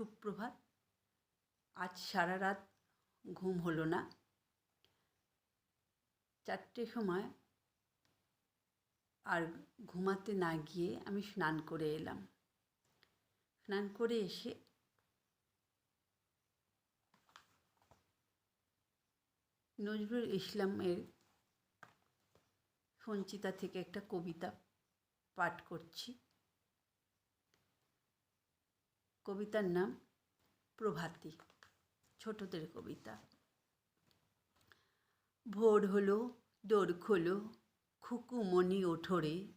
সুপ্রভাত। আজ সারা রাত ঘুম হলো না। চারটের সময় আর ঘুমাতে না গিয়ে আমি স্নান করে এলাম। স্নান করে এসে নজরুল ইসলামের সঞ্চিতা থেকে একটা কবিতা পাঠ করছি। কবিতার নাম প্রভাতী, ছোটদের কবিতা। ভোর হলো, দোর খোলো, খুকুমণি ওঠরে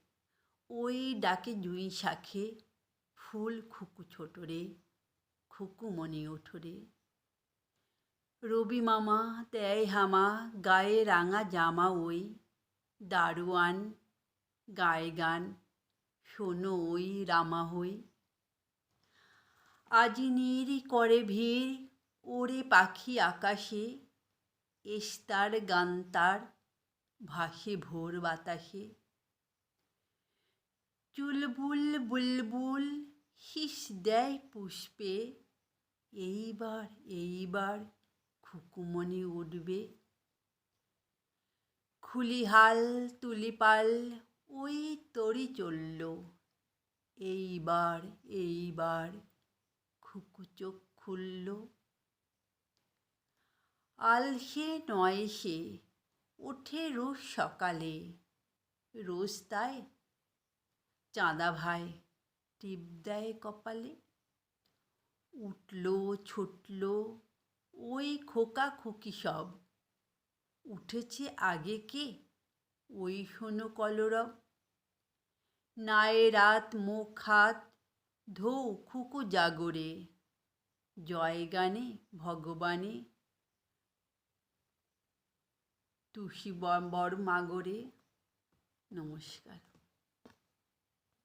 ওই ডাকে জুঁই শাখে ফুল খুকু ছোটরে খুকুমণি ওঠরে রবি মামা দেয় হামা, গায়ে রাঙা জামা ওই, দারোয়ান গায়ে গান, শোনো ওই রামা হই। আজি নীরি করে ভিড়, ওরে পাখি আকাশে, এস্তার গান তার ভাসে ভোর বাতাসে। চুলবুল বুলবুল হিস দেয় পুষ্পে, এইবার এইবার খুকুমনি উঠবে। খুলিহাল তুলিপাল, ওই তরি চলল, এইবার এইবার খুকু চোখ খুলল আলসে নয় সে ওঠে রোজ সকালে। রোজ তাই? চাঁদা ভাই টিপ দেয় কপালে। উঠল, ছুটল, ওই খোকা খুকি সব। উঠেছে আগে কে? ওই শোনো কলরব। নায়ে রাত মুখ, হাত ধৌ খুকু জাগরে জয় গানে ভগবানে। তুষি বর মাগরে নমস্কার।